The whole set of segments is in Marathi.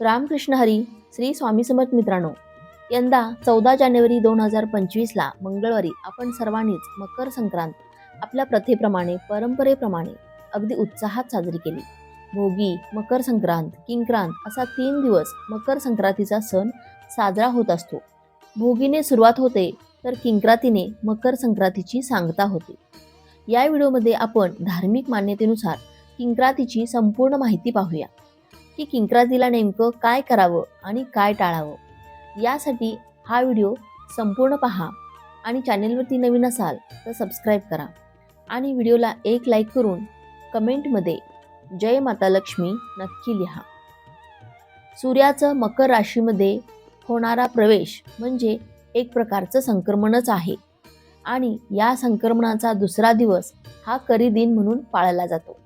रामकृष्ण हरी श्री स्वामी समर्थ मित्रांनो यंदा चौदा जानेवारी दोन हजार पंचवीसला मंगळवारी आपण सर्वांनीच मकर संक्रांत आपल्या प्रथेप्रमाणे परंपरेप्रमाणे अगदी उत्साहात साजरी केली. भोगी मकर संक्रांत किंक्रांत असा तीन दिवस मकर संक्रांतीचा सण साजरा होत असतो. भोगीने सुरुवात होते तर किंक्रातीने मकर संक्रांतीची सांगता होते. या व्हिडिओमध्ये आपण धार्मिक मान्यतेनुसार किंक्रातीची संपूर्ण माहिती पाहूया. की किंक्रातीला नेमकं काय करावं आणि काय टाळावं. यासाठी हा व्हिडिओ संपूर्ण पहा आणि चॅनेलवरती नवीन असाल तर सबस्क्राईब करा आणि व्हिडिओला एक लाईक करून कमेंटमध्ये जय माता लक्ष्मी नक्की लिहा. सूर्याचं मकर राशीमध्ये होणारा प्रवेश म्हणजे एक प्रकारचं संक्रमणच आहे आणि या संक्रमणाचा दुसरा दिवस हा करी दिन म्हणून पाळला जातो.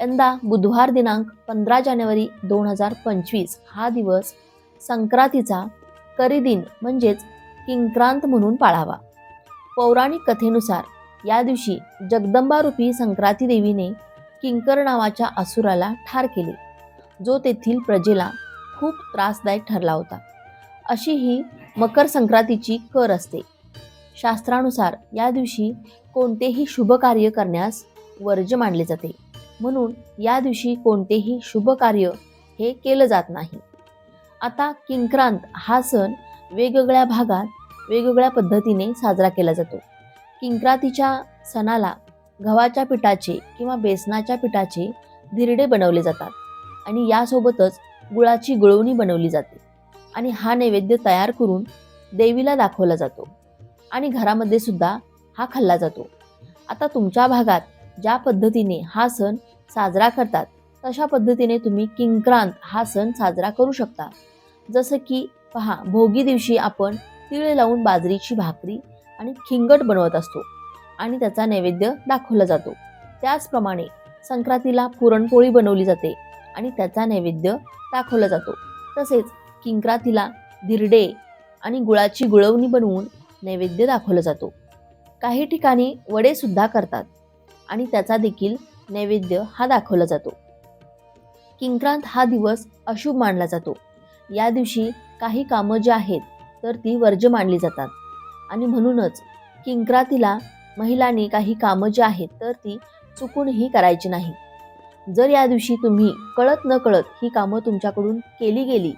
यंदा बुधवार दिनांक पंधरा जानेवारी दोन हजार पंचवीस हा दिवस संक्रांतीचा करीदिन म्हणजेच किंक्रांत म्हणून पाळावा. पौराणिक कथेनुसार या दिवशी जगदंबारूपी संक्रांती देवीने किंकर नावाच्या असुराला ठार केले जो तेथील प्रजेला खूप त्रासदायक ठरला होता. अशी ही मकर संक्रांतीची कर असते. शास्त्रानुसार या दिवशी कोणतेही शुभ कार्य करण्यास वर्ज मानले जाते. म्हणून या दिवशी कोणतेही शुभ कार्य हे केलं जात नाही. आता किंक्रांत हा सण वेगवेगळ्या भागात वेगवेगळ्या पद्धतीने साजरा केला जातो. किंक्रांतीच्या सणाला गव्हाच्या पिठाचे किंवा बेसनाच्या पिठाचे धिरडे बनवले जातात आणि यासोबतच गुळाची गुळवणी बनवली जाते आणि हा नैवेद्य तयार करून देवीला दाखवला जातो आणि घरामध्ये सुद्धा हा खाल्ला जातो. आता तुमच्या भागात ज्या पद्धतीने हा सण साजरा करतात. तशा पद्धतीने तुम्ही किंक्रांत हा सण साजरा करू शकता. जसं की पहा भोगी दिवशी आपण तिळ लावून बाजरीची भाकरी आणि खिंगट बनवत असतो आणि त्याचा नैवेद्य दाखवला जातो. त्याचप्रमाणे संक्रांतीला पुरणपोळी बनवली जाते आणि त्याचा नैवेद्य दाखवला जातो. तसेच किंक्रांतीला धिरडे आणि गुळाची गुळवणी बनवून नैवेद्य दाखवला जातो. काही ठिकाणी वडेसुद्धा करतात आणि त्याचा देखील नैवेद्य हा दाखवला जातो. किंक्रांत हा दिवस अशुभ मानला जातो. या दिवशी काही कामं जी आहेत तर ती वर्ज्य मानली जातात. आणि म्हणूनच किंक्रांतीला महिलांनी काही कामं जी आहेत तर ती चुकूनही करायची नाही. जर या दिवशी तुम्ही कळत न कळत ही कामं तुमच्याकडून केली गेली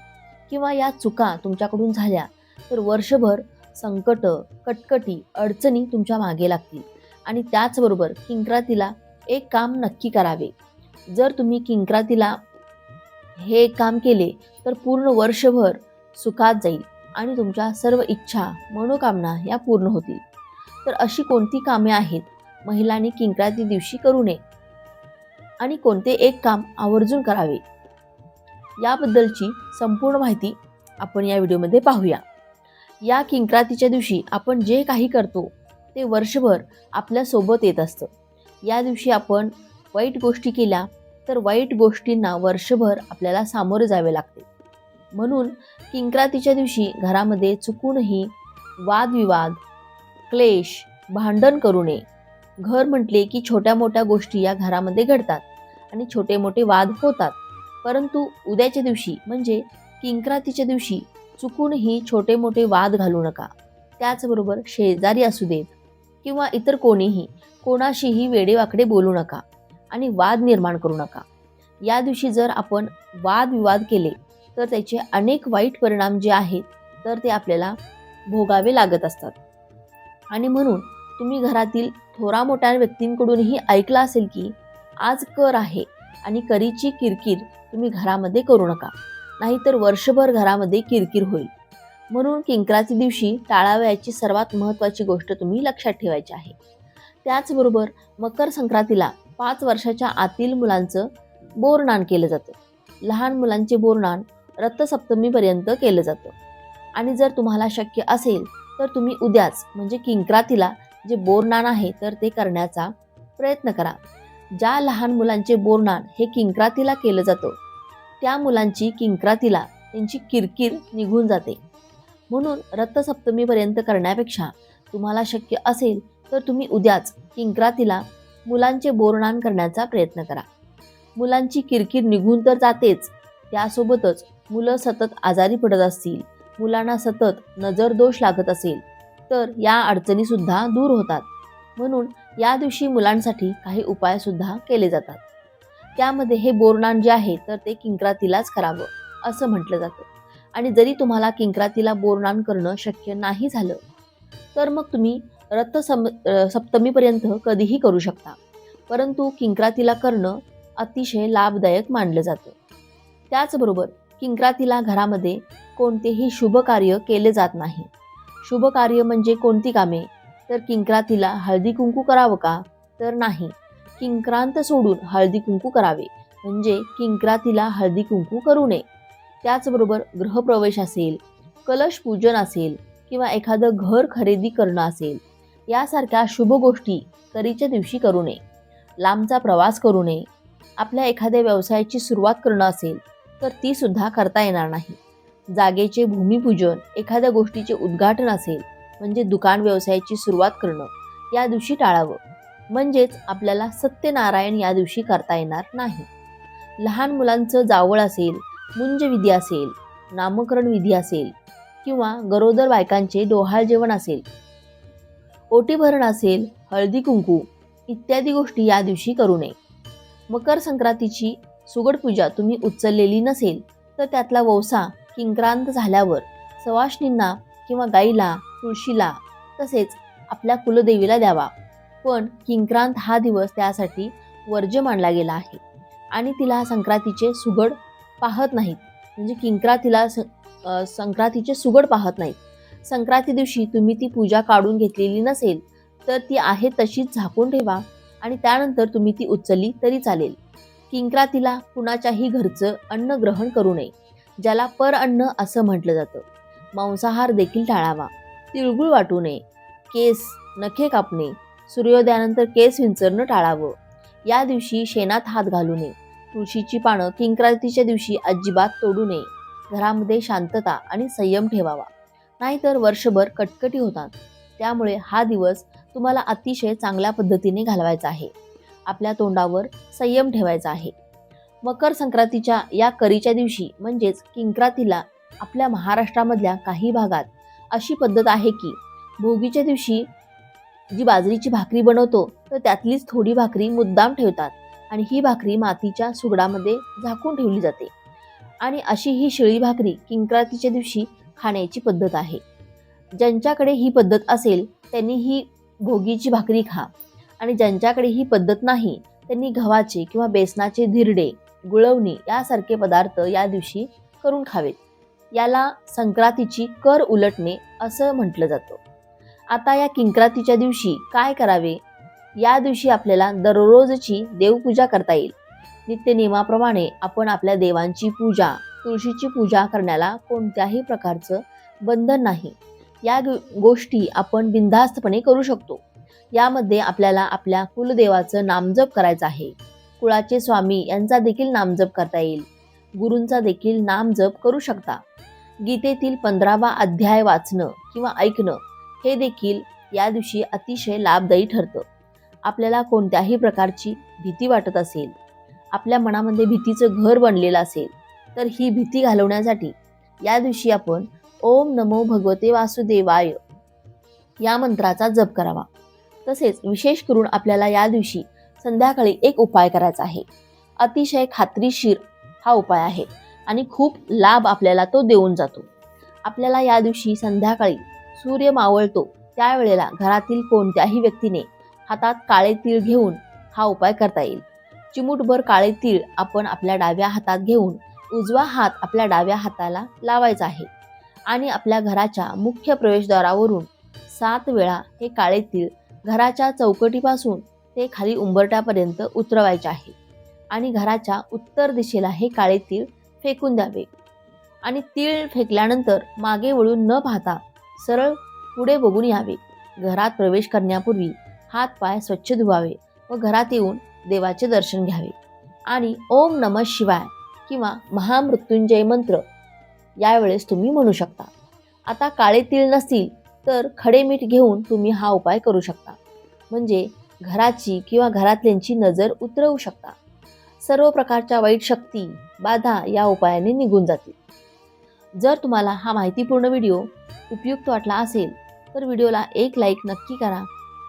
किंवा या चुका तुमच्याकडून झाल्या तर वर्षभर संकट कटकटी अडचणी तुमच्या मागे लागतील. आणि त्याचबरोबर किंक्रातीला एक काम नक्की करावे. जर तुम्ही किंक्रातीला हे एक काम केले तर पूर्ण वर्षभर सुखात जाईल आणि तुमच्या सर्व इच्छा मनोकामना या पूर्ण होतील. तर अशी कोणती कामे आहेत? महिलांनी किंक्राती दिवशी करू नये आणि कोणते एक काम आवर्जून करावे? याबद्दलची संपूर्ण माहिती आपण या व्हिडिओमध्ये पाहूया. या किंक्रातीच्या दिवशी आपण जे काही करतो ते वर्षभर आपल्यासोबत येत असतं. या दिवशी आपण वाईट गोष्टी केल्या तर वाईट गोष्टींना वर्षभर आपल्याला सामोरे जावे लागते. म्हणून किंक्रातीच्या दिवशी घरामध्ये चुकूनही वादविवाद क्लेश भांडण करू नये. घर म्हटले की छोट्या मोठ्या गोष्टी या घरामध्ये घडतात आणि छोटे मोठे वाद होतात. परंतु उद्याच्या दिवशी म्हणजे किंक्रातीच्या दिवशी चुकूनही छोटे मोठे वाद घालू नका. त्याचबरोबर शेजारी असू देत. किंवा इतर कोणीही कोणाशीही वेडेवाकडे बोलू नका आणि वाद निर्माण करू नका. या दिवशी जर आपण वादविवाद केले तर त्याचे अनेक वाईट परिणाम जे आहेत तर ते आपल्याला भोगावे लागत असतात. आणि म्हणून तुम्ही घरातील थोरा मोठ्या व्यक्तींकडूनही ऐकलं असेल की आज कर आहे आणि करीची किरकिर तुम्ही घरामध्ये करू नका. नाहीतर वर्षभर घरामध्ये किरकिर होईल. म्हणून किंकराच्या दिवशी टाळावयाची सर्वात महत्त्वाची गोष्ट तुम्ही लक्षात ठेवायची आहे. त्याचबरोबर मकर संक्रांतीला पाच वर्षाच्या आतील मुलांचं बोरनान केलं जातं. लहान मुलांचे बोरनान रथसप्तमीपर्यंत केलं जातं. आणि जर तुम्हाला शक्य असेल तर तुम्ही उद्याच म्हणजे किंक्रातीला जे बोरनान आहे तर ते करण्याचा प्रयत्न करा. ज्या लहान मुलांचे बोरनान हे किंक्रातीला केलं जातं त्या मुलांची किंक्रातीला त्यांची किरकिर निघून जाते. म्हणून रथसप्तमीपर्यंत करण्यापेक्षा तुम्हाला शक्य असेल तर तुम्ही उद्याच किंक्रातीला मुलांचे बोरणान करण्याचा प्रयत्न करा. मुलांची किरकिर निघून तर जातेच. त्यासोबतच मुलं सतत आजारी पडत असतील मुलांना सतत नजर दोष लागत असेल तर या अडचणीसुद्धा दूर होतात. म्हणून या दिवशी मुलांसाठी काही उपायसुद्धा केले जातात. त्यामध्ये हे बोरणान जे आहे तर ते किंक्रातीलाच करावं असं म्हटलं जातं. आणि जरी तुम्हाला किंक्रातीला बोरनान करणं शक्य नाही झालं तर मग तुम्ही रथ सम सप्तमीपर्यंत कधीही करू शकता. परंतु किंक्रातीला करणं अतिशय लाभदायक मानलं जातं. त्याचबरोबर किंक्रातीला घरामध्ये कोणतेही शुभ कार्य केले जात नाही. शुभ कार्य म्हणजे कोणती कामे? तर किंक्रातीला हळदी कुंकू करावं का? तर नाही. किंक्रांत सोडून हळदी कुंकू करावे. म्हणजे किंक्रातीला हळदी कुंकू करू नये. त्याचबरोबर गृहप्रवेश असेल कलश पूजन असेल किंवा एखादं घर खरेदी करणं असेल यासारख्या शुभ गोष्टी तरीच्या दिवशी करू नये. लांबचा प्रवास करू नये. आपल्या एखाद्या व्यवसायाची सुरुवात करणं असेल तर ती सुद्धा करता येणार नाही. जागेचे भूमिपूजन एखाद्या गोष्टीचे उद्घाटन असेल म्हणजे दुकान व्यवसायाची सुरुवात करणं या दिवशी टाळावं. म्हणजेच आपल्याला सत्यनारायण या दिवशी करता येणार नाही. लहान मुलांचं जावळ असेल मुंज विधी असेल नामकरण विधी असेल किंवा गरोदर बायकांचे डोहाळ जेवण असेल ओटी भरण असेल हळदी कुंकू इत्यादी गोष्टी या दिवशी करू नये. मकर संक्रांतीची सुगड पूजा तुम्ही उचललेली नसेल तर त्यातला वौसा किंक्रांत झाल्यावर सवाष्णींना किंवा गाईला तुळशीला तसेच आपल्या कुलदेवीला द्यावा. पण किंक्रांत हा दिवस त्यासाठी वर्ज्य मानला गेला आहे आणि तिला संक्रांतीचे सुगड पाहत नाहीत. म्हणजे किंक्रांतीला स संक्रांतीचे सुगड पाहत नाहीत. संक्रांती दिवशी तुम्ही ती पूजा काढून घेतलेली नसेल तर ती आहे तशीच झाकून ठेवा आणि त्यानंतर तुम्ही ती उचलली तरी चालेल. किंक्रातीला कुणाच्याही घरचं अन्न ग्रहण करू नये ज्याला पर अन्न असं म्हटलं जातं. मांसाहार देखील टाळावा. तिळगुळ वाटू नये. केस नखे कापणे. सूर्योदयानंतर केस विंचरणं टाळावं. या दिवशी शेणात हात घालू नये. तुळशीची पानं किंक्रांतीच्या दिवशी अजिबात तोडू नये. घरामध्ये शांतता आणि संयम ठेवावा. नाहीतर वर्षभर कटकटी होतात. त्यामुळे हा दिवस तुम्हाला अतिशय चांगल्या पद्धतीने घालवायचा आहे. आपल्या तोंडावर संयम ठेवायचा आहे. मकर संक्रांतीच्या या करीच्या दिवशी म्हणजेच किंक्रातीला आपल्या महाराष्ट्रामधल्या काही भागात अशी पद्धत आहे की भोगीच्या दिवशी जी बाजरीची भाकरी बनवतो तर त्यातलीच थोडी भाकरी मुद्दाम ठेवतात. आणि ही भाकरी मातीच्या सुगडामध्ये झाकून ठेवली जाते. आणि अशी ही शिळी भाकरी किंक्रातीच्या दिवशी खाण्याची पद्धत आहे. ज्यांच्याकडे ही पद्धत असेल त्यांनी ही भोगीची भाकरी खा. आणि ज्यांच्याकडे ही पद्धत नाही त्यांनी गव्हाचे किंवा बेसनाचे धिरडे गुळवणी यासारखे पदार्थ या दिवशी करून खावेत. याला संक्रांतीची कर उलटणे असं म्हटलं जातं. आता या किंक्रातीच्या दिवशी काय करावे? या दिवशी आपल्याला दररोजची देवपूजा करता येईल. नित्यनियमाप्रमाणे आपण आपल्या देवांची पूजा तुळशीची पूजा करण्याला कोणत्याही प्रकारचं बंधन नाही. या गोष्टी आपण बिनधास्तपणे करू शकतो. यामध्ये आपल्याला आपल्या कुलदेवाचं नामजप करायचं आहे. कुळाचे स्वामी यांचा देखील नामजप करता येईल. गुरूंचा देखील नामजप करू शकता. गीतेतील पंधरावा अध्याय वाचणं किंवा ऐकणं हे देखील या दिवशी अतिशय लाभदायी ठरतं. आपल्याला कोणत्याही प्रकारची भीती वाटत असेल आपल्या मनामध्ये भीतीचं घर बनलेलं असेल तर ही भीती घालवण्यासाठी या दिवशी आपण ओम नमो भगवते वासुदेवाय या मंत्राचा जप करावा. तसेच विशेष करून आपल्याला या दिवशी संध्याकाळी एक उपाय करायचा आहे. अतिशय खात्रीशीर हा उपाय आहे आणि खूप लाभ आपल्याला तो देऊन जातो. आपल्याला या दिवशी संध्याकाळी सूर्य मावळतो त्यावेळेला घरातील कोणत्याही व्यक्तीने हातात काळे तीळ घेऊन हा उपाय करता येईल. चिमूटभर काळे तीळ आपण आपल्या डाव्या हातात घेऊन उजवा हात आपल्या डाव्या हाताला लावायचा आहे आणि आपल्या घराच्या मुख्य प्रवेशद्वारावरून सात वेळा हे काळे तीळ घराच्या चौकटीपासून ते खाली उंबरट्यापर्यंत उतरवायचे आहे आणि घराच्या उत्तर दिशेला हे काळे तीळ फेकून द्यावे. आणि तीळ फेकल्यानंतर मागे वळून न पाहता सरळ पुढे बघून यावे. घरात प्रवेश करण्यापूर्वी हात पाय स्वच्छ धुवावे व घरात येऊन देवाचे दर्शन घ्यावे. आणि ओम नम शिवाय किंवा महामृत्युंजय मंत्र यावेळेस तुम्ही म्हणू शकता. आता काळे तीळ नसतील तर खडे मीठ घेऊन तुम्ही हा उपाय करू शकता. म्हणजे घराची किंवा घरातल्यांची नजर उतरवू शकता. सर्व प्रकारच्या वाईट शक्ती बाधा या उपायाने निघून जातील. जर तुम्हाला हा माहितीपूर्ण व्हिडिओ उपयुक्त वाटला असेल तर व्हिडिओला एक लाईक नक्की करा.